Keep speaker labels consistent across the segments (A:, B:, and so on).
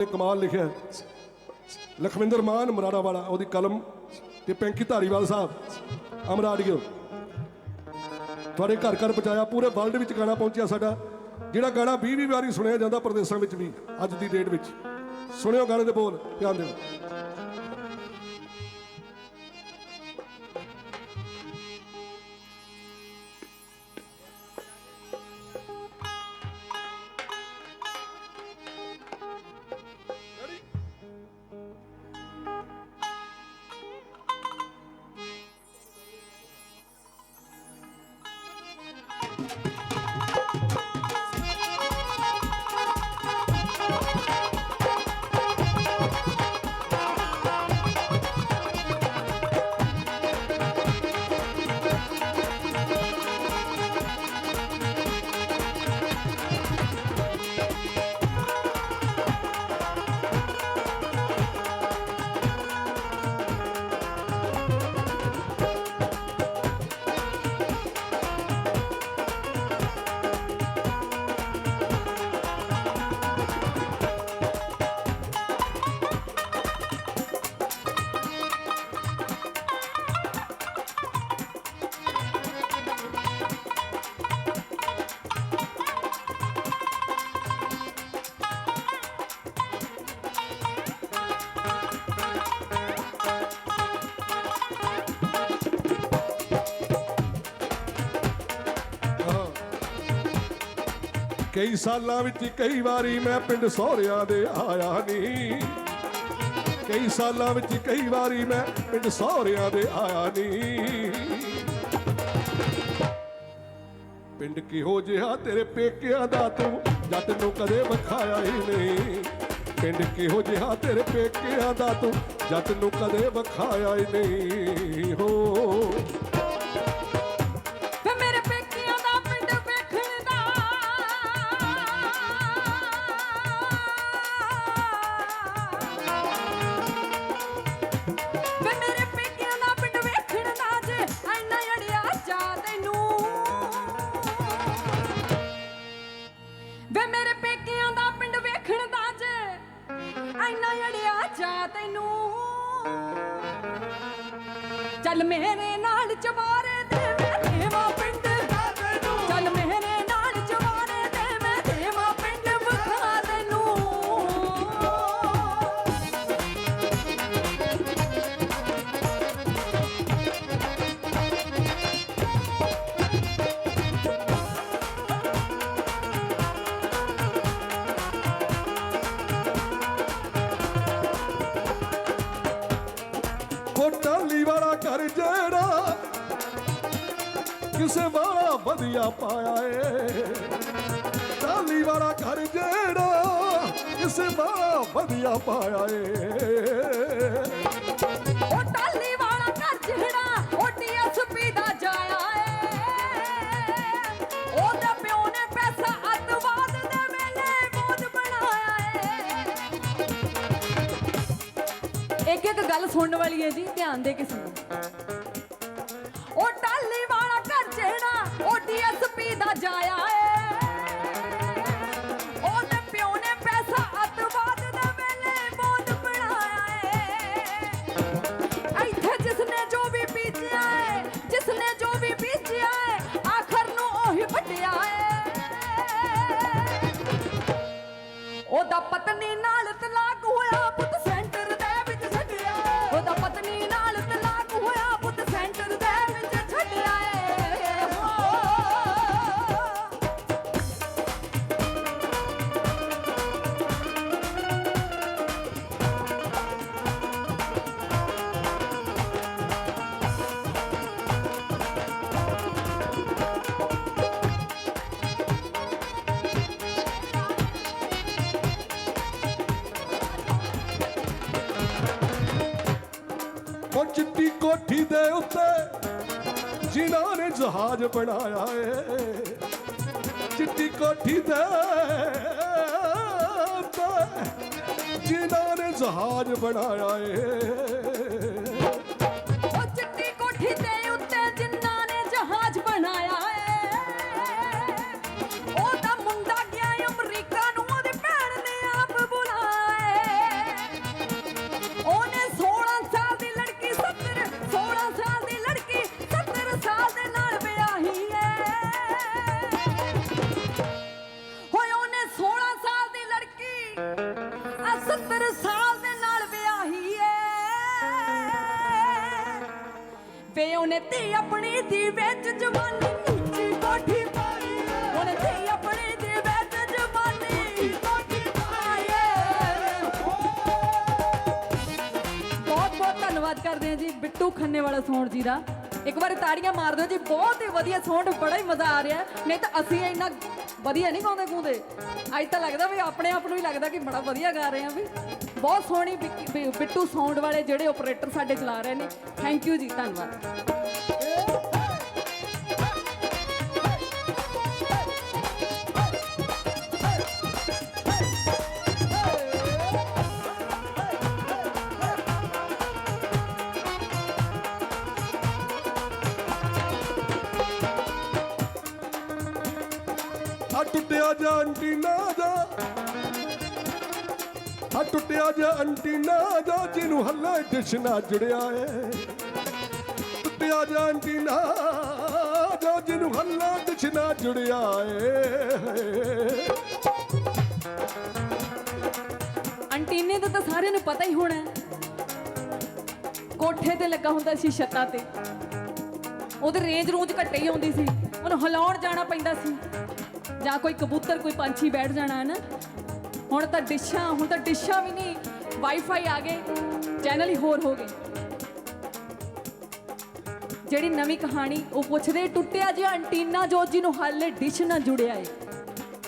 A: ਨੇ ਕਮਾਲ ਲਿਖਿਆ ਲਖਵਿੰਦਰ ਮਾਨ ਮਰਾੜਾ ਵਾਲਾ ਉਹਦੀ ਕਲਮ ਤੇ ਪੈਂਕੀ ਧਾਰੀਵਾਲ ਸਾਹਿਬ ਅਮਰਾੜੀਓ ਤੁਹਾਡੇ ਘਰ ਘਰ ਪਹੁੰਚਾਇਆ, ਪੂਰੇ ਵਰਲਡ ਵਿੱਚ ਗਾਣਾ ਪਹੁੰਚਿਆ ਸਾਡਾ, ਜਿਹੜਾ ਗਾਣਾ 20 20 ਵਾਰੀ ਸੁਣਿਆ ਜਾਂਦਾ ਪ੍ਰਦੇਸ਼ਾਂ ਵਿੱਚ ਵੀ, ਅੱਜ ਦੀ ਡੇਟ ਵਿੱਚ। ਸੁਣਿਓ ਗਾਣੇ ਦੇ ਬੋਲ, ਧਿਆਨ ਦਿਓ। thank you ਕਈ ਸਾਲਾਂ ਵਿੱਚ ਕਈ ਵਾਰੀ ਮੈਂ ਪਿੰਡ ਸਹੁਰਿਆਂ ਦੇ ਆਇਆ ਨਹੀਂ। ਕਈ ਸਾਲਾਂ ਵਿੱਚ ਕਈ ਵਾਰੀ ਮੈਂ ਪਿੰਡ ਸਹੁਰਿਆਂ ਦੇ ਆਇਆ ਨਹੀਂ। ਪਿੰਡ ਕਿਹੋ ਜਿਹਾ ਤੇਰੇ ਪੇਕਿਆਂ ਦਾ ਤੂੰ ਜੱਟ ਨੂੰ ਕਦੇ ਵਿਖਾਇਆ ਹੀ ਨਹੀਂ। ਪਿੰਡ ਕਿਹੋ ਜਿਹਾ ਤੇਰੇ ਪੇਕਿਆਂ ਦਾ ਤੂੰ ਜੱਟ ਨੂੰ ਕਦੇ ਵਿਖਾਇਆ ਹੀ ਨਹੀਂ। ਹੋ
B: ਮੇਰੇ ਨਾਲ ਚਵਾਰੇ
A: ਕਿਸੇ ਵਾਲਾ ਵਧੀਆ ਪਾਇਆ ਏ। ਟਾਲੀ ਵਾਲਾ ਘਰ ਜਿਹੜਾ ਕਿਸੇ ਵਾਲਾ ਵਧੀਆ ਪਾਇਆ ਏ।
B: ਉਹ ਟਾਲੀ ਵਾਲਾ ਘਰ ਜਿਹੜਾ ਉਹ ਡੀਐਸਪੀ ਦਾ ਜਾਇਆ ਏ। ਉਹਦੇ ਪਿਓ ਨੇ ਪੈਸਾ ਅੱਤਵਾਦ ਦੇ ਵੇਲੇ ਮੋਦ ਬਣਾਇਆ ਏ। ਇੱਕ ਇੱਕ ਗੱਲ ਸੁਣਨ ਵਾਲੀ ਹੈ ਜੀ, ਧਿਆਨ ਦੇ ਕੇ ਸੁਣੋ ਡੀਐਸਪੀ ਦਾ ਜਾਇਆ ਏ। ਉਹਦੇ ਪਿਓ ਨੇ ਪੈਸਾ ਅੱਤਵਾਦ ਦੇ ਵੇਲੇ ਮੋਦ ਬਣਾਇਆ ਏ। ਇੱਥੇ ਜਿਸਨੇ ਜੋ ਵੀ ਬੀਜਿਆ ਏ, ਜਿਸਨੇ ਜੋ ਵੀ ਬੀਜਿਆ ਏ, ਆਖਰ ਨੂੰ ਉਹੀ ਵੱਡਿਆ ਏ। ਉਹਦਾ ਪਤਨੀ ਨਾਲ
A: ਚਿੱਟੀ ਕੋਠੀ ਦੇ ਉੱਤੇ ਜਿਨ੍ਹਾਂ ਨੇ ਜਹਾਜ਼ ਬਣਾਇਆ ਏ। ਚਿੱਟੀ ਕੋਠੀ ਦੇ ਉੱਤੇ ਜਿਨ੍ਹਾਂ ਨੇ ਜਹਾਜ਼ ਬਣਾਇਆ ਏ।
B: ਧੰਨਵਾਦ ਕਰਦੇ ਹਾਂ ਜੀ ਬਿੱਟੂ ਖੰਨੇ ਵਾਲਾ ਸੌਂਡ ਜੀ ਦਾ। ਇੱਕ ਵਾਰ ਤਾੜੀਆਂ ਮਾਰ ਦਿਓ ਜੀ, ਬਹੁਤ ਹੀ ਵਧੀਆ ਸੌਂਡ ਬੜਾ ਹੀ ਮਜ਼ਾ ਆ ਰਿਹਾ ਨਹੀਂ ਤਾਂ ਅਸੀਂ ਇੰਨਾ ਵਧੀਆ ਨਹੀਂ ਗਾਉਂਦੇ ਗੂੰਦੇ ਅੱਜ ਤਾਂ ਲੱਗਦਾ ਵੀ ਆਪਣੇ ਆਪ ਨੂੰ ਹੀ ਲੱਗਦਾ ਕਿ ਬੜਾ ਵਧੀਆ ਗਾ ਰਹੇ ਹਾਂ ਵੀ। ਬਹੁਤ ਸੋਹਣੀ ਬਿੱਟੂ ਸਾਊਂਡ ਵਾਲੇ ਜਿਹੜੇ ਆਪਰੇਟਰ ਸਾਡੇ ਚਲਾ ਰਹੇ ਨੇ। ਥੈਂਕ ਯੂ ਜੀ, ਧੰਨਵਾਦ।
A: ਟੁੱਟਿਆ ਜਾ ਅੰਟੀਨਾ ਦਾ ਆ ਟੁੱਟਿਆ ਜਾ ਅੰਟੀਨਾ ਦਾ ਜਿਹਨੂੰ ਹੱਲਾ ਡਿਸ਼ ਨਾਲ ਜੁੜਿਆ ਏ। ਟੁੱਟਿਆ ਜਾ ਅੰਟੀਨਾ ਦਾ ਜਿਹਨੂੰ ਹੱਲਾ ਡਿਸ਼ ਨਾਲ ਜੁੜਿਆ ਏ।
B: ਅੰਟੀਨੇ ਦਾ ਤਾਂ ਸਾਰਿਆਂ ਨੂੰ ਪਤਾ ਹੀ ਹੋਣਾ ਕੋਠੇ ਤੇ ਲੱਗਾ ਹੁੰਦਾ ਸੀ ਛੱਤਾਂ ਤੇ। ਉਹਦੇ ਰੇਂਜ ਰੂੰਜ ਘੱਟੇ ਹੀ ਆਉਂਦੀ ਸੀ। ਉਹਨੂੰ ਹਿਲਾਉਣ ਜਾਣਾ ਪੈਂਦਾ ਸੀ। ਜਾਂ ਕੋਈ ਕਬੂਤਰ, ਕੋਈ ਪੰਛੀ ਬੈਠ ਜਾਣਾ ਹੈ ਨਾ ਹੁਣ ਤਾਂ ਡਿਸ਼ਾਂ, ਹੁਣ ਤਾਂ ਡਿਸ਼ਾਂ ਵੀ ਨਹੀਂ ਵਾਈਫਾਈ ਆ ਗਏ, ਚੈਨਲ ਹੀ ਹੋਰ ਹੋ ਗਏ। ਜਿਹੜੀ ਨਵੀਂ ਕਹਾਣੀ, ਉਹ ਪੁੱਛਦੇ, ਟੁੱਟਿਆ ਜਿਹਾ ਅੰਟੀਨਾ ਜੋ ਨੂੰ ਹਾਲੇ ਡਿਸ਼ ਨਾਲ ਜੁੜਿਆ ਏ।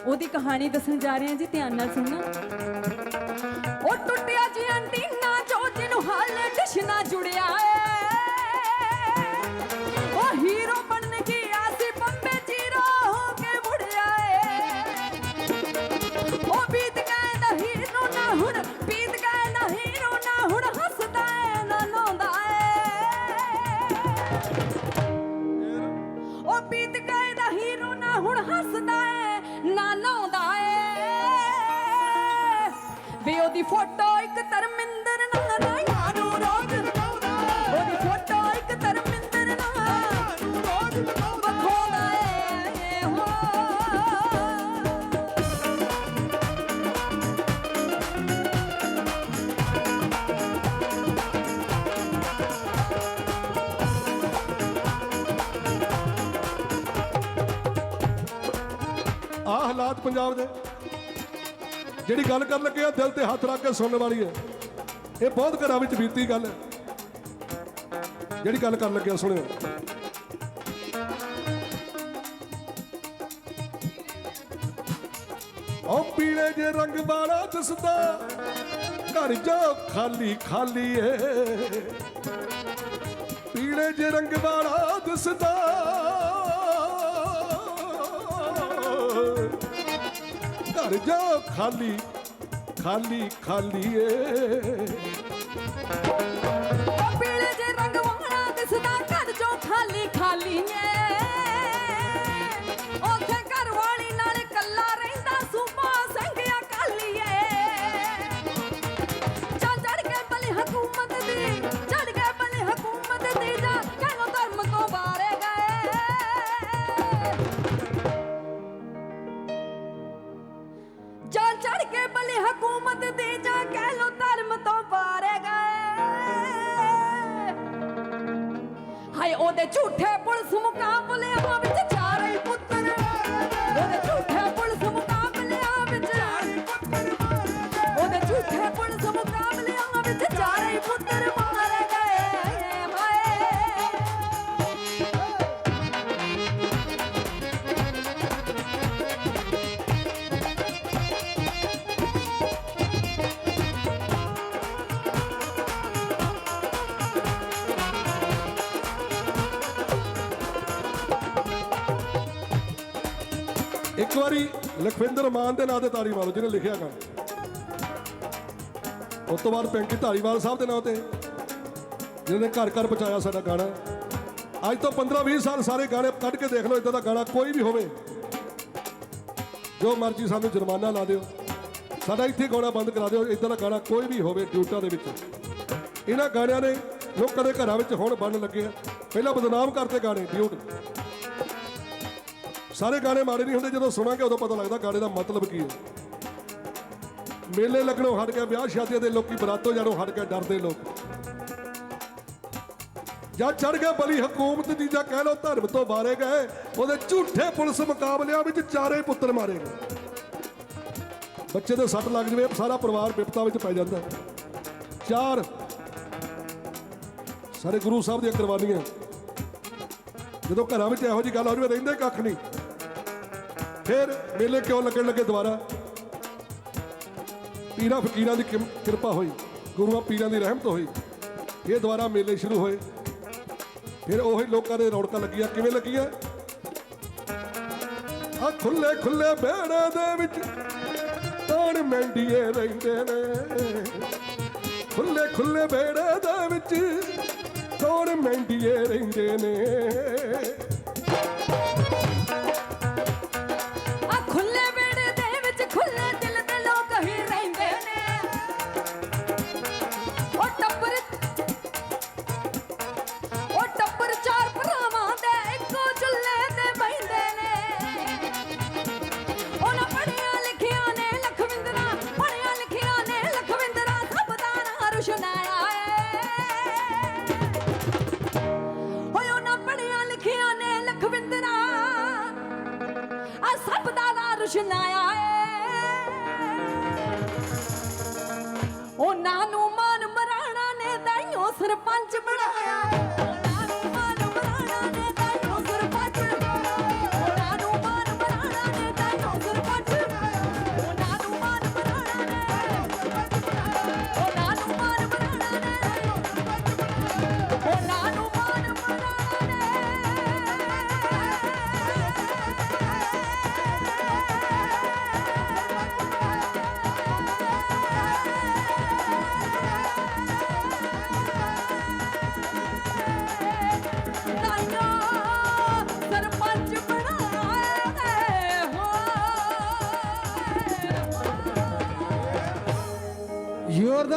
B: ਉਹਦੀ ਕਹਾਣੀ ਦੱਸਣ ਜਾ ਰਹੇ ਹਾਂ ਜੀ, ਧਿਆਨ ਨਾਲ ਸੁਣਨਾ। ਉਹਦੀ ਫੋਟੋ ਇੱਕ ਧਰਮਿੰਦਰ ਨਾਲ ਨਾ ਯਾਰੂ ਰੋਜ਼ ਲਗਾਉਂਦਾ ਉਹਦੀ ਫੋਟੋ ਇੱਕ ਧਰਮਿੰਦਰ ਨਾਲ ਰੋਜ਼ ਲਗਾਉਂਦਾ ਏ ਹੋ।
A: ਆ ਹਾਲਾਤ ਪੰਜਾਬ ਦੇ ਜਿਹੜੀ ਗੱਲ ਕਰਨ ਲੱਗੇ ਆ, ਦਿਲ ਤੇ ਹੱਥ ਰੱਖ ਕੇ ਸੁਣਨ ਵਾਲੀ ਹੈ। ਇਹ ਬਹੁਤ ਘਰਾਂ ਵਿੱਚ ਬੀਤੀ ਗੱਲ ਹੈ। ਜਿਹੜੀ ਗੱਲ ਕਰਨ ਲੱਗਿਆ ਆ, ਸੁਣਿਓ। ਉਹ ਪੀਲੇ ਜੇ ਰੰਗ ਵਾਲਾ ਦਿਸਦਾ, ਘਰ ਜੋ ਖਾਲੀ ਖਾਲੀ ਏ। ਪੀਲੇ ਜੇ ਰੰਗ ਵਾਲਾ ਦਿਸਦਾ ਘਰ ਜੋ ਖਾਲੀ ਖਾਲੀ ਖਾਲੀ ਏ।
B: ਹਾਏ ਉਹਦੇ ਝੂਠੇ ਪੁਲਿਸ ਮੁਕਾਬਲਿਆਂ ਵਿੱਚ ਚਾਰੇ ਪੁੱਤਰ। ਉਹਦੇ
A: ਇੱਕ ਵਾਰੀ ਲਖਵਿੰਦਰ ਮਾਨ ਦੇ ਨਾਂ ਤੇ ਤਾੜੀ ਮਾਰੋ ਜਿਹਨੇ ਲਿਖਿਆ ਗਾਣਾ ਉਸ ਤੋਂ ਬਾਅਦ ਪੈਂਕੀ ਧਾਰੀਵਾਲ ਸਾਹਿਬ ਦੇ ਨਾਂ ਤੇ, ਜਿਹਨੇ ਘਰ ਘਰ ਪਹੁੰਚਾਇਆ ਸਾਡਾ ਗਾਣਾ। ਅੱਜ ਤੋਂ 15-20 ਸਾਲ ਸਾਰੇ ਗਾਣੇ ਕੱਢ ਕੇ ਦੇਖ ਲਓ, ਇਦਾਂ ਦਾ ਗਾਣਾ ਕੋਈ ਵੀ ਹੋਵੇ। ਜੋ ਮਰਜ਼ੀ ਸਾਨੂੰ ਜੁਰਮਾਨਾ ਲਾ ਦਿਓ। ਸਾਡਾ ਇੱਥੇ ਗਾਣਾ ਬੰਦ ਕਰਾ ਦਿਓ, ਇਦਾਂ ਦਾ ਗਾਣਾ ਕੋਈ ਵੀ ਹੋਵੇ ਡਿਊਟਾਂ ਦੇ ਵਿੱਚ। ਇਹਨਾਂ ਗਾਣਿਆਂ ਨੇ ਲੋਕਾਂ ਦੇ ਘਰਾਂ ਵਿੱਚ ਹੁਣ ਬਣਨ ਲੱਗੇ ਆ। ਪਹਿਲਾਂ ਬਦਨਾਮ ਕਰਦੇ ਗਾਣੇ, ਡਿਊਟ। ਸਾਰੇ ਗਾਣੇ ਮਾੜੇ ਨਹੀਂ ਹੁੰਦੇ, ਜਦੋਂ ਸੁਣਾਂਗੇ ਉਦੋਂ ਪਤਾ ਲੱਗਦਾ ਗਾਣੇ ਦਾ ਮਤਲਬ ਕੀ ਹੈ। ਮੇਲੇ ਲੱਗਣੋਂ ਹਟ ਕੇ ਵਿਆਹ ਸ਼ਾਦੀਆਂ ਦੇ ਲੋਕੀ ਬਰਾਤੋਂ ਜਾਣੋਂ ਹਟ ਕੇ ਡਰਦੇ ਲੋਕ। ਜਾਂ ਚੜ ਗਿਆ ਬਲੀ ਹਕੂਮਤ ਦੀ, ਜਾਂ ਕਹਿ ਲੋ ਧਰਮ ਤੋਂ ਬਾਰੇ ਗਏ, ਉਹਦੇ ਝੂਠੇ ਪੁਲਿਸ ਮੁਕਾਬਲਿਆਂ ਵਿੱਚ ਚਾਰੇ ਪੁੱਤਰ ਮਾਰੇ ਗਏ। ਬੱਚੇ ਦੇ ਸੱਟ ਲੱਗ ਜਵੇ, ਸਾਰਾ ਪਰਿਵਾਰ ਵਿਪਤਾ ਵਿੱਚ ਪੈ ਜਾਂਦਾ। ਚਾਰ ਸਾਰੇ ਗੁਰੂ ਸਾਹਿਬ ਦੀਆਂ ਕੁਰਬਾਨੀਆਂ। ਜਦੋਂ ਘਰਾਂ ਵਿੱਚ ਇਹੋ ਜਿਹੀ ਗੱਲ ਹੋ ਜਾਵੇ, ਰਹਿੰਦੇ ਕੱਖ ਨਹੀਂ। ਫਿਰ ਮੇਲੇ ਕਿਉਂ ਲੱਗਣ ਲੱਗੇ ਦੁਬਾਰਾ? ਪੀਰਾਂ ਫਕੀਰਾਂ ਦੀ ਕਿਰਪਾ ਹੋਈ। ਗੁਰੂਆਂ ਪੀਰਾਂ ਦੀ ਰਹਿਮਤ ਹੋਈ। ਇਹ ਦੁਬਾਰਾ ਮੇਲੇ ਸ਼ੁਰੂ ਹੋਏ। ਫਿਰ ਉਹੀ ਲੋਕਾਂ ਦੇ ਰੌਣਕਾਂ ਲੱਗੀਆਂ। ਕਿਵੇਂ ਲੱਗੀਆਂ? ਆ ਖੁੱਲੇ ਖੁੱਲੇ ਵਿਹੜੇ ਦੇ ਵਿੱਚ ਤਾਣ ਮੈਂਡੀਏ ਰਹਿੰਦੇ ਨੇ। ਖੁੱਲੇ ਖੁੱਲੇ ਵਿਹੜੇ ਦੇ ਵਿੱਚ ਤਾਣ ਮੈਂਡੀਏ ਰਹਿੰਦੇ ਨੇ।
B: ਸਰਪੰਚ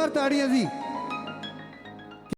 C: ਜ਼ੋਰਦਾਰ ਤਾੜੀਆਂ ਜੀ